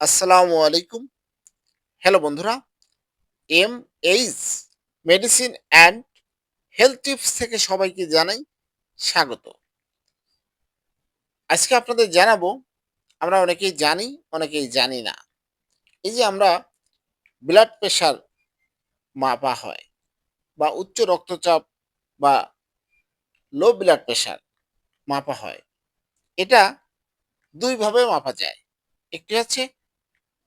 আসসালামু আলাইকুম। হ্যালো বন্ধুরা M H medicine and health tips থেকে সবাইকে জানাই স্বাগত। আজকে আপনাদের জানাব, আমরা অনেকেই জানি অনেকেই জানি না। এই যে আমরা ব্লাড প্রেশার মাপা হয় বা উচ্চ রক্তচাপ বা লো ব্লাড প্রেশার মাপা হয়, এটা দুইভাবে মাপা যায়। একটি হচ্ছে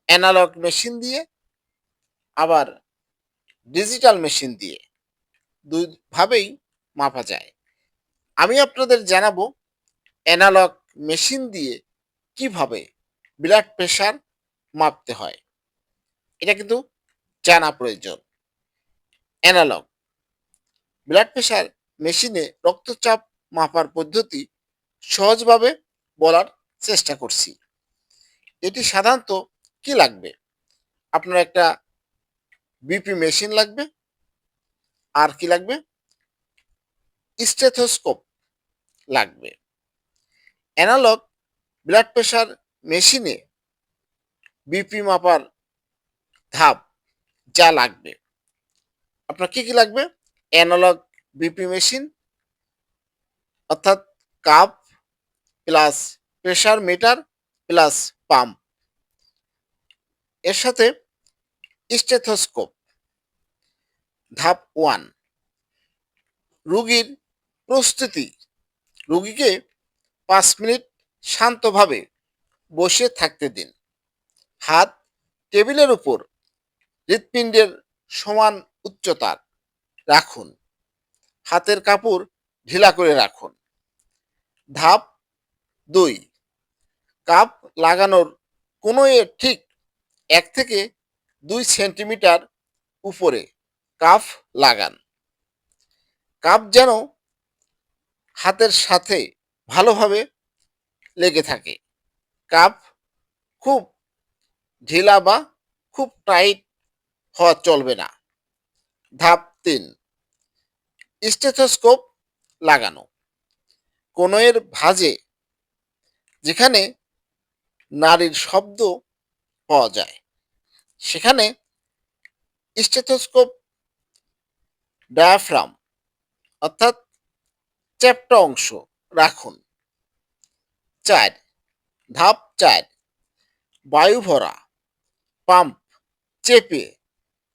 অ্যানালগ মেশিন দিয়ে, আবার ডিজিটাল মেশিন দিয়ে দুইভাবেই মাপা যায়। আমি আপনাদের জানাব অ্যানালগ মেশিন দিয়ে কীভাবে ব্লাড প্রেশার মাপতে হয়। এটা কিন্তু জানা প্রয়োজন। অ্যানালগ ব্লাড প্রেশার মেশিনে রক্তচাপ মাপার পদ্ধতি সহজভাবে বলার চেষ্টা করছি। এটি সাধারণত কি লাগবে? আপনার একটা বিপি মেশিন লাগবে। আর কি লাগবে? স্টেথোস্কোপ লাগবে। অ্যানালগ ব্লাড প্রেশার মেশিনে বিপি মাপার ধাপ যা লাগবে। আপনার কি কি লাগবে? অ্যানালগ বিপি মেশিন অর্থাৎ cup plus pressure meter plus pump এর সাথে স্টেথোস্কোপ, ধাপ ওয়ান, রুগীর প্রস্তুতি, রুগীকে পাঁচ মিনিট শান্তভাবে বসে থাকতে দিন। হাত টেবিলের উপর হৃৎপিণ্ডের সমান উচ্চতার রাখুন। হাতের কাপড় ঢিলা করে রাখুন। ধাপ দুই, কাপ লাগানোর কোনো এর ঠিক এক থেকে দুই সেন্টিমিটার উপরে কাফ লাগান। কাপ যেন হাতের সাথে ভালোভাবে লেগে থাকে। কাপ খুব ঢিলা বা খুব টাইট হওয়া চলবে না। ধাপ তিন, স্টেথোস্কোপ লাগানো। কোনোয়ের ভাঁজে যেখানে নারীর শব্দ পাওয়া যায়। সেখানে স্টেথোস্কোপ ডায়াফ্রাম অর্থাৎ চ্যাপ্টা অংশ রাখুন। চার, ধাপ চার বায়ু ভরা পাম্প চেপে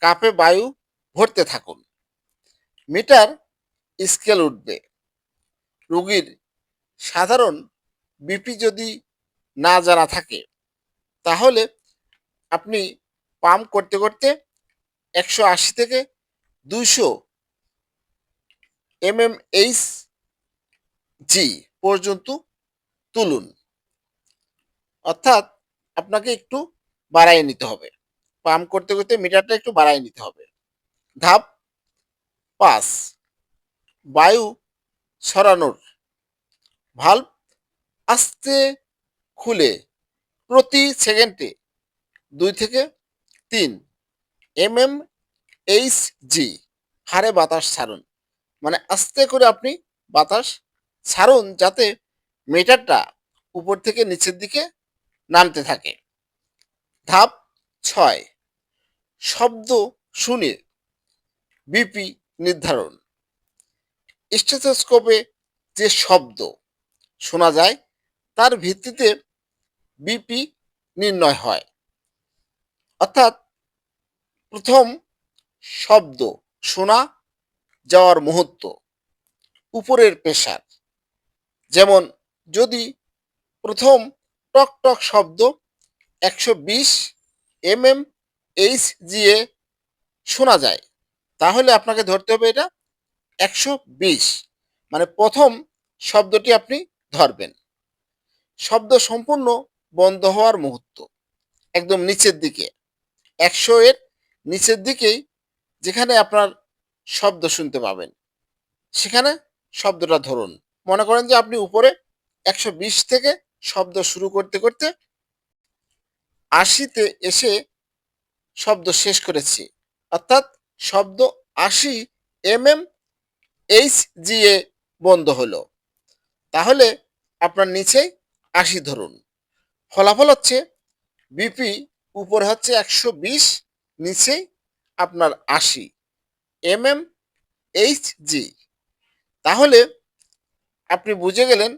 কাপে বায়ু ভরতে থাকুন। মিটার স্কেল উঠবে। রোগীর সাধারণ বিপি যদি না জানা থাকে, তাহলে আপনি পাম্প করতে করতে একশো আশি থেকে দুশো এম এম এইচ জি পর্যন্ত তুলুন। অর্থাৎ আপনাকে একটু বাড়াই নিতে হবে। পাম্প করতে করতে মিটারটা একটু বাড়াই নিতে হবে। ধাপ পাঁচ, বায়ু সরানোর ভাল্ব আস্তে খুলে প্রতি সেকেন্ডে দুই থেকে তিন। এম এম এইচ জি হারে বাতাস ছাড়ুন। মানে আস্তে করে আপনি বাতাস ছাড়ুন যাতে মিটারটা উপর থেকে নিচের দিকে নামতে থাকে। ধাপ ছয়, শব্দ শুনে বিপি নির্ধারণ। স্টেথোস্কোপে যে শব্দ শোনা যায়, তার ভিত্তিতে বিপি নির্ণয় হয়। অর্থাৎ প্রথম শব্দ শোনা, যাওয়ার মুহূর্ত, উপরের প্রেশার যেমন যদি প্রথম টক টক শব্দ একশো বিশ এম এম এইচ জিএ শোনা যায়, তাহলে আপনাকে ধরতে হবে এটা একশো বিশ। মানে প্রথম শব্দটি আপনি ধরবেন। শব্দ সম্পূর্ণ বন্ধ হওয়ার মুহূর্ত, একদম নিচের দিকে। একশো এর নিচের দিকেই যেখানে আপনার শব্দ শুনতে পাবেন। সেখানে শব্দটা ধরুন। মনে করেন যে আপনি উপরে একশো বিশ থেকে শব্দ শুরু করতে করতে আশিতে এসে শব্দ শেষ করেছি। অর্থাৎ শব্দ আশি এম এম এইচ জি এ বন্ধ হলো। তাহলে আপনার নিচে আশি ধরুন। ফলাফল হচ্ছে বিপি উপরে হচ্ছে একশো বিশ, নিচে আপনার আশি। M M H G. তাহলে আপনি বুঝে গেলেন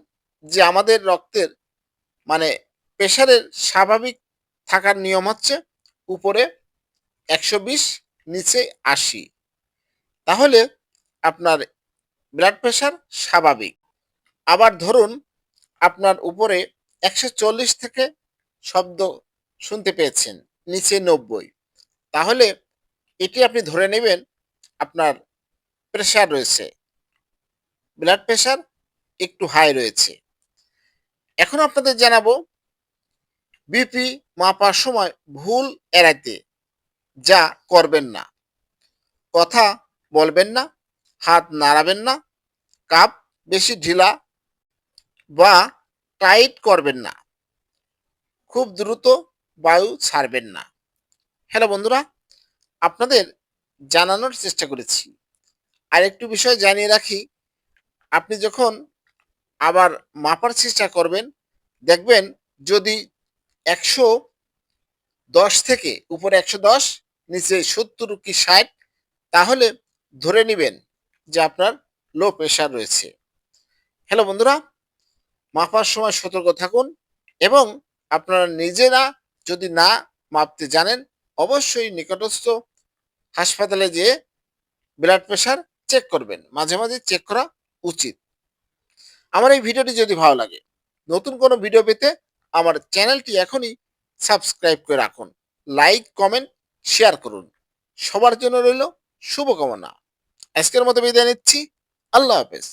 যে আমাদের রক্তের মানে প্রেশারের স্বাভাবিক থাকার নিয়ম হচ্ছে উপরে একশো বিশ, নিচে আশি। তাহলে আপনার ব্লাড প্রেশার স্বাভাবিক। আবার ধরুন আপনার উপরে একশো চল্লিশ থেকে শব্দ শুনতে পেয়েছেন, নিচে নব্বই। তাহলে এটি আপনি ধরে নেবেন আপনার প্রেশার রয়েছে। ব্লাড প্রেশার একটু হাই রয়েছে। এখন আপনাদের জানাব বিপি মাপার সময় ভুল এড়াইতে যা করবেন না। কথা বলবেন না, হাত নাড়াবেন না, কাপ বেশি ঢিলা বা টাইট করবেন না। খুব দ্রুত বায়ু ছাড়বেন না। হ্যালো বন্ধুরা, আপনাদের জানানোর চেষ্টা করেছি। আর একটু বিষয় জানিয়ে রাখি, আপনি যখন আবার মাপার চেষ্টা করবেন, দেখবেন যদি একশো দশ থেকে উপরে একশো দশ, নিচে সত্তর কি ষাট, তাহলে ধরে নেবেন যে আপনার লো প্রেশার রয়েছে। হ্যালো বন্ধুরা, মাপার সময় সতর্ক থাকুন এবং আপনারা নিজেরা যদি না মাপতে জানেন, অবশ্যই নিকটস্থ হাসপাতালে যেয়ে ব্লাড প্রেশার চেক করবেন। মাঝে মাঝে চেক করা উচিত। আমার এই ভিডিওটি যদি ভালো লাগে, নতুন কোনো ভিডিও পেতে আমার চ্যানেলটি এখনই সাবস্ক্রাইব করে রাখুন। লাইক কমেন্ট শেয়ার করুন। সবার জন্য রইল শুভকামনা। আজকের মতো বিদায় নিচ্ছি। আল্লাহ হাফেজ।